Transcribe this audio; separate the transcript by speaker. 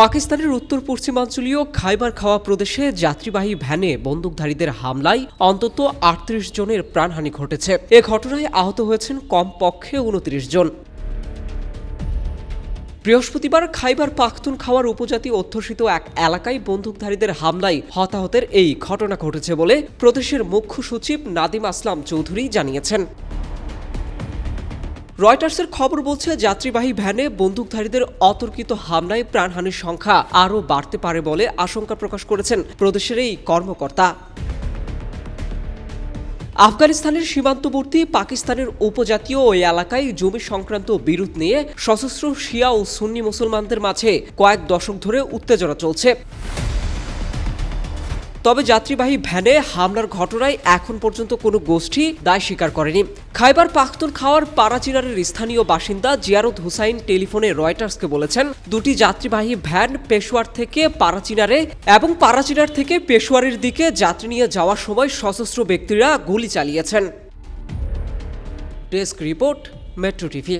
Speaker 1: পাকিস্তানের উত্তর পশ্চিমাঞ্চলীয় খাইবার খাওয়া প্রদেশে যাত্রীবাহী ভ্যানে বন্দুকধারীদের হামলায় অন্তত আটত্রিশ জনের প্রাণহানি ঘটেছে। এ ঘটনায় আহত হয়েছেন কমপক্ষে উনত্রিশ জন। বৃহস্পতিবার খাইবার পাখতুন খাওয়ার উপজাতি অধ্যুষিত এক এলাকায় বন্দুকধারীদের হামলায় হতাহতের এই ঘটনা ঘটেছে বলে প্রদেশের মুখ্য সচিব নাদিম আসলাম চৌধুরী জানিয়েছেন। রয়টার্সের খবর বলছে, যাত্রীবাহী ভ্যানে বন্দুকধারীদের অতর্কিত হামলায় প্রাণহানির সংখ্যা আরও বাড়তে পারে বলে আশঙ্কা প্রকাশ করেছেন প্রদেশের এই কর্মকর্তা। আফগানিস্তানের সীমান্তবর্তী পাকিস্তানের উপজাতীয় ওই এলাকায় জমি সংক্রান্ত বিরোধ নিয়ে সশস্ত্র শিয়া ও সুন্নি মুসলমানদের মাঝে কয়েক দশক ধরে উত্তেজনা চলছে। তবে যাত্রীবাহী ভ্যানে হামলার ঘটনায় এখন পর্যন্ত কোনো গোষ্ঠী দায় স্বীকার করেনি। খাইবার পাখতুন খাওয়ার পারাচিরারের স্থানীয় বাসিন্দা জিয়ারত হুসাইন টেলিফোনে রয়টার্সকে বলেছেন, দুটি যাত্রীবাহী ভ্যান পেশোয়ার থেকে পারাচিনারে এবং পারাচিনার থেকে পেশোয়ারের দিকে যাত্রী নিয়ে যাওয়ার সময় সশস্ত্র ব্যক্তিরা গুলি চালিয়েছেন। Desk report, metro TV.